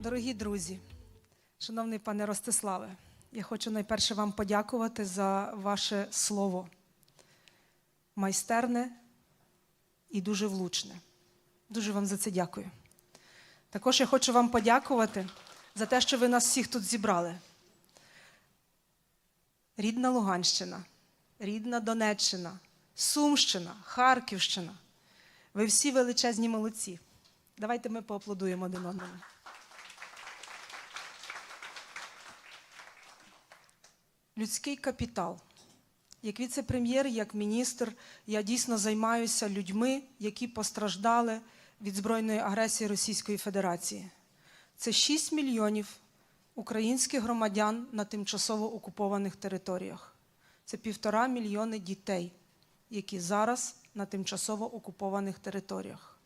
Дорогі друзі, шановний пане Ростиславе, я хочу найперше вам подякувати за ваше слово. Майстерне і дуже влучне. Дуже вам за це дякую. Також я хочу вам подякувати за те, що ви нас всіх тут зібрали. Рідна Луганщина, рідна Донеччина, Сумщина, Харківщина. Ви всі величезні молодці. Давайте ми поаплодуємо один одному. Людський капітал. Як віце-прем'єр, як міністр, я дійсно займаюся людьми, які постраждали від збройної агресії Російської Федерації. Це 6 мільйонів українських громадян на тимчасово окупованих територіях. Це півтора мільйони дітей, які зараз на тимчасово окупованих територіях.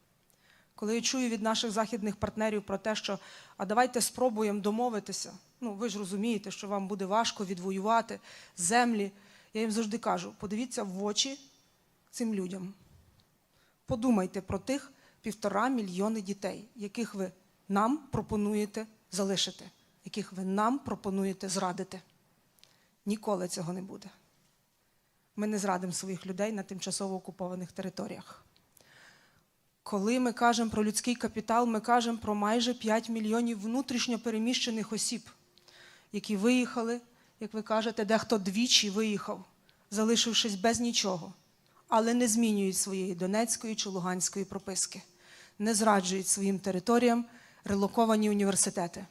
Коли я чую від наших західних партнерів про те, що а давайте спробуємо домовитися, ну ви ж розумієте, що вам буде важко відвоювати землі. Я їм завжди кажу: подивіться в очі цим людям. Подумайте про тих півтора мільйони дітей, яких ви нам пропонуєте залишити, яких ви нам пропонуєте зрадити. Ніколи цього не буде. Ми не зрадимо своїх людей на тимчасово окупованих територіях. Коли ми кажемо про людський капітал, ми кажемо про майже 5 мільйонів внутрішньо переміщених осіб, які виїхали, як ви кажете, дехто двічі виїхав, залишившись без нічого, але не змінюють своєї донецької чи луганської прописки, не зраджують своїм територіям релоковані університети,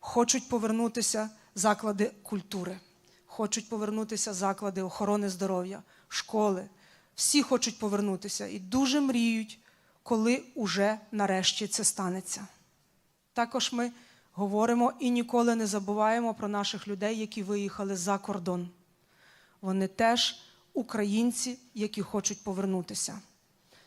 хочуть повернутися заклади культури, хочуть повернутися заклади охорони здоров'я, школи. Всі хочуть повернутися і дуже мріють коли уже нарешті це станеться. Також ми говоримо і ніколи не забуваємо про наших людей, які виїхали за кордон. Вони теж українці, які хочуть повернутися.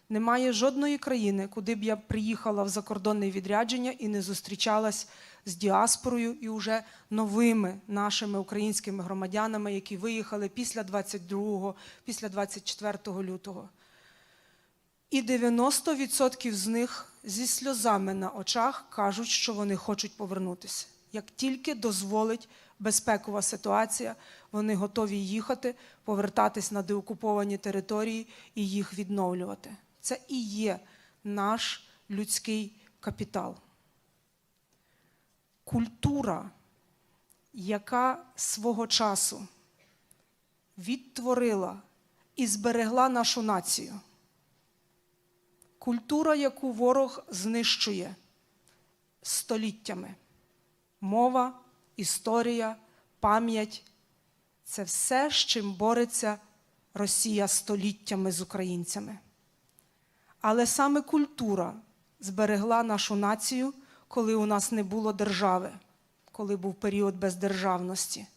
Немає жодної країни, куди б я приїхала в закордонне відрядження і не зустрічалась з діаспорою і вже новими нашими українськими громадянами, які виїхали після 22, після 24 лютого. І 90% з них зі сльозами на очах кажуть, що вони хочуть повернутися. Як тільки дозволить безпекова ситуація, вони готові їхати, повертатись на деокуповані території і їх відновлювати. Це і є наш людський капітал. Культура, яка свого часу відтворила і зберегла нашу націю. Культура, яку ворог знищує століттями. Мова, історія, пам'ять це все, з чим бореться Росія століттями з українцями. Але саме культура зберегла нашу націю, коли у нас не було держави, коли був період бездержавності.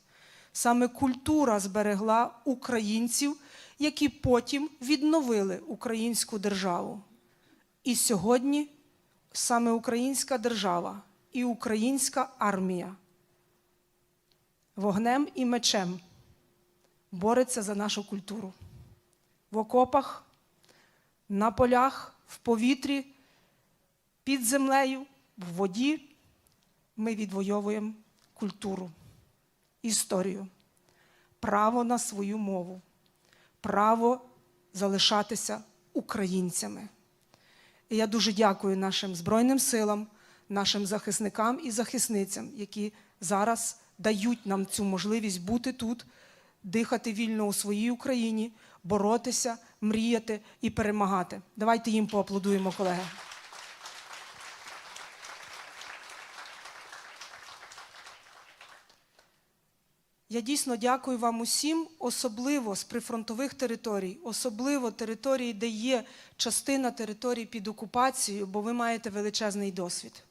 Саме культура зберегла українців, які потім відновили українську державу. І сьогодні саме українська держава і українська армія вогнем і мечем бореться за нашу культуру. В окопах, на полях, в повітрі, під землею, в воді ми відвоюємо культуру, історію, право на свою мову, право залишатися українцями. Я дуже дякую нашим Збройним силам, нашим захисникам і захисницям, які зараз дають нам цю можливість бути тут, дихати вільно у своїй Україні, боротися, мріяти і перемагати. Давайте їм поаплодуємо, колеги. Я дійсно дякую вам усім, особливо з прифронтових територій, особливо території, де є частина територій під окупацією, бо ви маєте величезний досвід.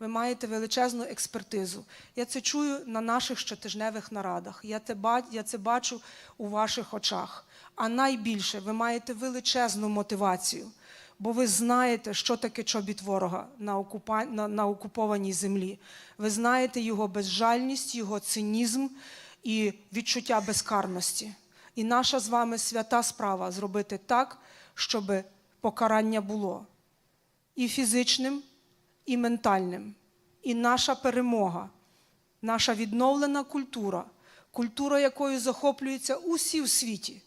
Ви маєте величезну експертизу. Я це чую на наших щотижневих нарадах. Я це, я це бачу у ваших очах. А найбільше ви маєте величезну мотивацію, бо ви знаєте, що таке чобіт ворога на, окупа... на, на окупованій землі. Ви знаєте його безжальність, його цинізм і відчуття безкарності. І наша з вами свята справа зробити так, щоб покарання було і фізичним, і ментальним. І наша перемога, наша відновлена культура, культура, якою захоплюються усі в світі,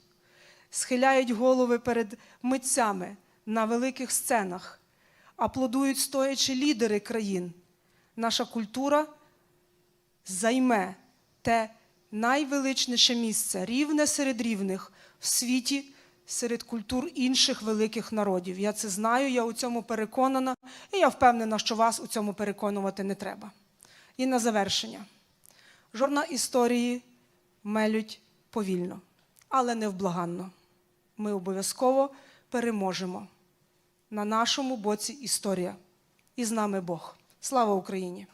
схиляють голови перед митцями на великих сценах, аплодують стоячи лідери країн. Наша культура займе те найвеличніше місце, рівне серед рівних в світі, серед культур інших великих народів. Я це знаю, я у цьому переконана, і я впевнена, що вас у цьому переконувати не треба. І на завершення. Жорна історії мелють повільно, але невблаганно. Ми обов'язково переможемо. На нашому боці історія. І з нами Бог. Слава Україні!